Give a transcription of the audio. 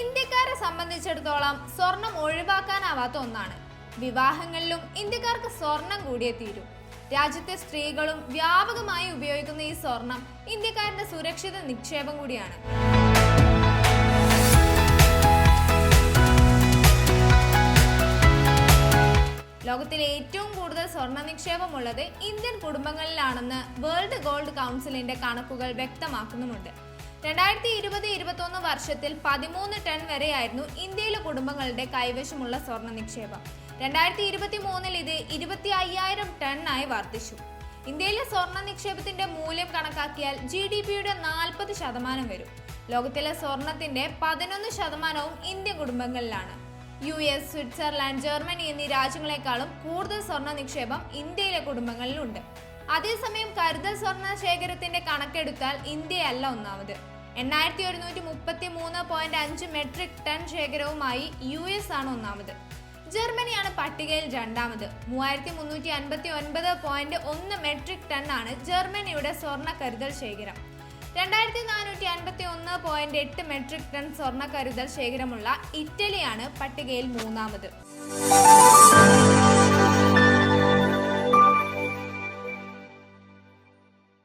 ഇന്ത്യക്കാരെ സംബന്ധിച്ചിടത്തോളം സ്വർണം ഒഴിവാക്കാനാവാത്ത ഒന്നാണ്. വിവാഹങ്ങളിലും ഇന്ത്യക്കാർക്ക് സ്വർണം കൂടിയേ തീരൂ. രാജ്യത്തെ സ്ത്രീകളും വ്യാപകമായി ഉപയോഗിക്കുന്ന ഈ സ്വർണം ഇന്ത്യക്കാരുടെ സുരക്ഷിത നിക്ഷേപം കൂടിയാണ്. ലോകത്തിലെ ഏറ്റവും കൂടുതൽ സ്വർണ നിക്ഷേപമുള്ളത് ഇന്ത്യൻ കുടുംബങ്ങളിലാണെന്ന് വേൾഡ് ഗോൾഡ് കൗൺസിലിന്റെ കണക്കുകൾ വ്യക്തമാക്കുന്നുമുണ്ട്. രണ്ടായിരത്തി ഇരുപത് ഇരുപത്തൊന്ന് വർഷത്തിൽ പതിമൂന്ന് ടൺ വരെയായിരുന്നു ഇന്ത്യയിലെ കുടുംബങ്ങളുടെ കൈവശമുള്ള സ്വർണ നിക്ഷേപം. രണ്ടായിരത്തി ഇരുപത്തി മൂന്നിൽ ഇത് ഇരുപത്തി അയ്യായിരം ടണ്ണായി വർദ്ധിച്ചു. ഇന്ത്യയിലെ സ്വർണ നിക്ഷേപത്തിന്റെ മൂല്യം കണക്കാക്കിയാൽ ജി ഡി പിയുടെ നാൽപ്പത് ശതമാനം വരും. ലോകത്തിലെ സ്വർണത്തിന്റെ പതിനൊന്ന് ശതമാനവും ഇന്ത്യൻ കുടുംബങ്ങളിലാണ്. യു എസ് സ്വിറ്റ്സർലാൻഡ് ജർമ്മനി എന്നീ രാജ്യങ്ങളെക്കാളും കൂടുതൽ സ്വർണ നിക്ഷേപം ഇന്ത്യയിലെ കുടുംബങ്ങളിലുണ്ട്. അതേസമയം കരുതൽ സ്വർണ ശേഖരത്തിന്റെ കണക്കെടുത്താൽ ഇന്ത്യയല്ല ഒന്നാമത്. എണ്ണായിരത്തി ഒരുന്നൂറ്റി മുപ്പത്തി മൂന്ന് പോയിന്റ് അഞ്ച് മെട്രിക് ടൺ ശേഖരവുമായി യു എസ് ആണ് ഒന്നാമത്. ജർമ്മനിയാണ് പട്ടികയിൽ രണ്ടാമത്. മൂവായിരത്തി മുന്നൂറ്റി അൻപത്തി ഒൻപത് പോയിന്റ് ഒന്ന് മെട്രിക് ടൺ ആണ് ജർമ്മനിയുടെ സ്വർണ കരുതൽ ശേഖരം. രണ്ടായിരത്തി നാനൂറ്റി അൻപത്തി ഒന്ന് പോയിന്റ് എട്ട് മെട്രിക് ടൺ സ്വർണ കരുതൽ ശേഖരമുള്ള ഇറ്റലിയാണ് പട്ടികയിൽ മൂന്നാമത്.